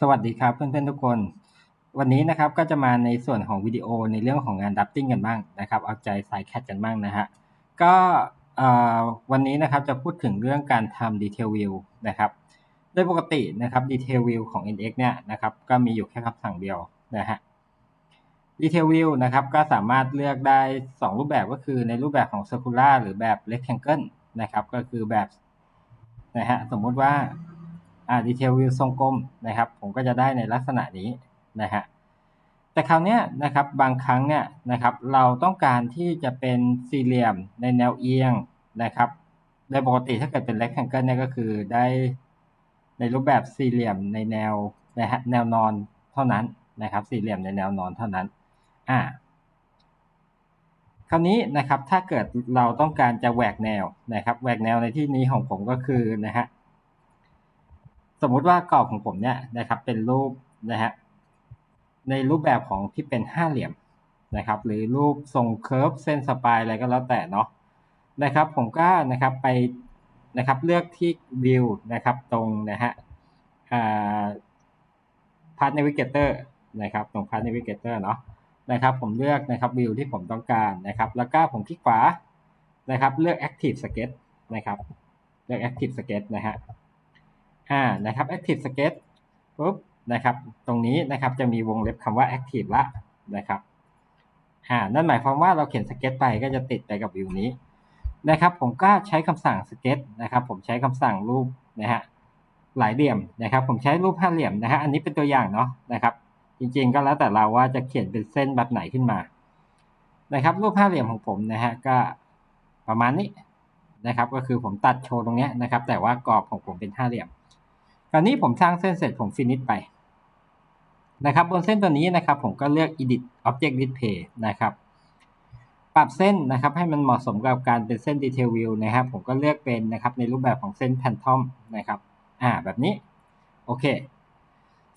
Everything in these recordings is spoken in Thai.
สวัสดีครับเพื่อนๆทุกคน วันนี้นะครับก็จะมาในส่วนของวิดีโอในเรื่องของงานดับติ้งกันบ้างนะครับ เอาใจสายแคทกันบ้างนะฮะก็วันนี้นะครับจะพูดถึงเรื่องการทำ Detail View นะครับโดยปกตินะครับ Detail View ของ NX เนี่ยนะครับก็มีอยู่แค่คำสั่งเดียวนะฮะ Detail View นะครับก็สามารถเลือกได้ 2 รูปแบบก็คือในรูปแบบของ Circular หรือแบบ Rectangle นะครับก็คือแบบนะฮะสมมติว่า อ่าดีเทลวิวทรงกลมนะครับ ผมก็จะได้ในลักษณะนี้นะฮะแต่คราวนี้นะครับบางครั้งเนี่ยนะครับเราต้องการที่จะเป็นสี่เหลี่ยมในแนวเอียงนะครับโดยปกติถ้าเกิดเป็นเล็กแ a งเกิลเนี่ยก็คือได้ในรูปแบบสี่เหลี่ยมในแนวนะฮะแนวนอนเท่านั้นนะครับ สี่เหลี่ยมในแนวนอนเท่านั้นอ่าคราวนี้นะครับถ้าเกิดเราต้องการจะแหวกแนวนะครับแหวกแนวในที่นี้ของผมก็คือนะฮะ สมมุติว่ากรอบของผมเนี่ยนะครับเป็นรูปนะฮะในรูปแบบของที่เป็นห้าเหลี่ยมนะครับ หรือรูปทรงเคิร์ฟเส้นสปายอะไรก็แล้วแต่เนาะนะครับ ผมก็นะครับไปนะครับเลือกที่วิวนะครับตรงนะฮะพาร์ทเนวิเกเตอร์นะครับตรงพาร์ทเนวิเกเตอร์เนาะนะครับ ผมเลือกนะครับวิวที่ผมต้องการนะครับ แล้วก็ผมคลิกขวานะครับ เลือก Active Sketch นะครับ เลือก Active Sketch นะฮะ อ่านะครับ active sketch ปุ๊บนะครับตรงนี้นะครับจะมีวงเล็บคำว่า active ละนะครับอ่านั่นหมายความว่าเราเขียนสเก็ตไปก็จะติดไปกับวิวนี้นะครับ ผมก็ใช้คำสั่งสเก็ตนะครับ ผมใช้คำสั่งรูปนะฮะหลายเหลี่ยมนะครับ ผมใช้รูปห้าเหลี่ยมนะฮะอันนี้เป็นตัวอย่างเนาะนะครับ จริงๆก็แล้วแต่เราว่าจะเขียนเป็นเส้นแบบไหนขึ้นมา นะครับ รูปห้าเหลี่ยมของผมนะฮะก็ประมาณนี้นะครับ ก็คือผมตัดโชว์ตรงนี้นะครับ แต่ว่ากรอบของผมเป็นห้าเหลี่ยม คราวนี้ผมสร้างเส้นเสร็จผมฟินิชไปนะครับบนเส้นตัวนี้นะครับผมก็เลือก edit object display นะครับปรับเส้นนะครับให้มันเหมาะสมกับการเป็นเส้น detail view นะครับผมก็เลือกเป็นนะครับในรูปแบบของเส้น phantom นะครับอ่าแบบนี้โอเค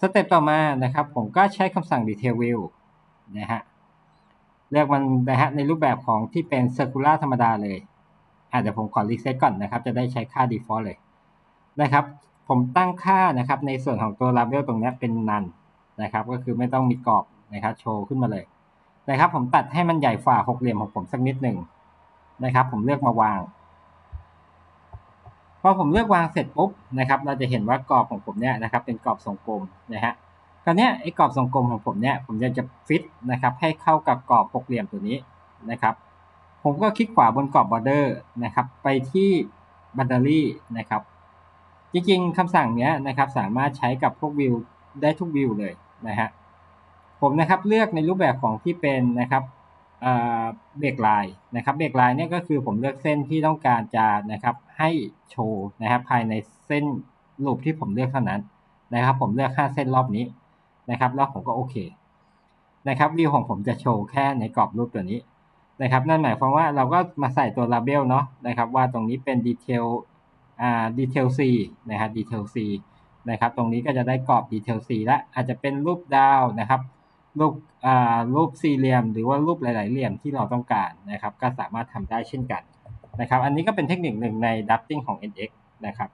สเต็ปต่อมานะครับผมก็ใช้คำสั่ง detail view นะฮะเลือกมันนะฮะในรูปแบบของที่เป็น circular ธรรมดาเลยอ่าเดี๋ยวผมขอ reset ก่อนนะครับจะได้ใช้ค่า default เลยนะครับ ผมตั้งค่านะครับในส่วนของตัว label ตรงนี้เป็นนันนะครับ ก็คือไม่ต้องมีกรอบนะครับโชว์ขึ้นมาเลยนะครับ ผมตัดให้มันใหญ่ฝ่าหกเหลี่ยมของผมสักนิดหนึ่งนะครับ ผมเลือกมาวางพอผมเลือกวางเสร็จปุ๊บนะครับ เราจะเห็นว่ากรอบของผมเนี่ยนะครับ เป็นกรอบทรงกลมนะฮะคราวนี้ไอ้กรอบทรงกลมของผมเนี่ย ผมจะจะฟิตนะครับ ให้เข้ากับกรอบหกเหลี่ยมตัวนี้นะครับ ผมก็คลิกขวาบนกรอบบอร์เดอร์นะครับ ไปที่บัตเตอรี่นะครับ จริงๆคำสั่งนี้นะครับสามารถใช้กับพวกวิวได้ทุกวิวเลยนะฮะผมนะครับเลือกในรูปแบบของที่เป็นนะครับเบรกไลน์นะครับเบรกไลน์เนี่ยก็คือผมเลือกเส้นที่ต้องการจะนะครับให้โชว์นะครับภายในเส้นรูปที่ผมเลือกเท่านั้นนะครับ ผมเลือก5เส้นรอบนี้นะครับแล้วผมก็โอเคนะครับวิวของผมจะโชว์แค่ในกรอบรูปตัวนี้นะครับนั่นหมายความว่าเราก็มาใส่ตัวลาเบลเนาะนะครับว่าตรงนี้เป็นดีเทล อ่าดีเทล C นะครับดีเทล C นะครับ ตรงนี้ก็จะได้กรอบดีเทล C และอาจจะเป็นรูปดาวนะครับ รูปอ่ารูปสี่เหลี่ยม หรือว่ารูปหลาย ๆ เหลี่ยมที่เราต้องการนะครับ ก็สามารถทำได้เช่นกันนะครับ อันนี้ก็เป็นเทคนิคหนึ่งในดับติ้งของ NX นะครับ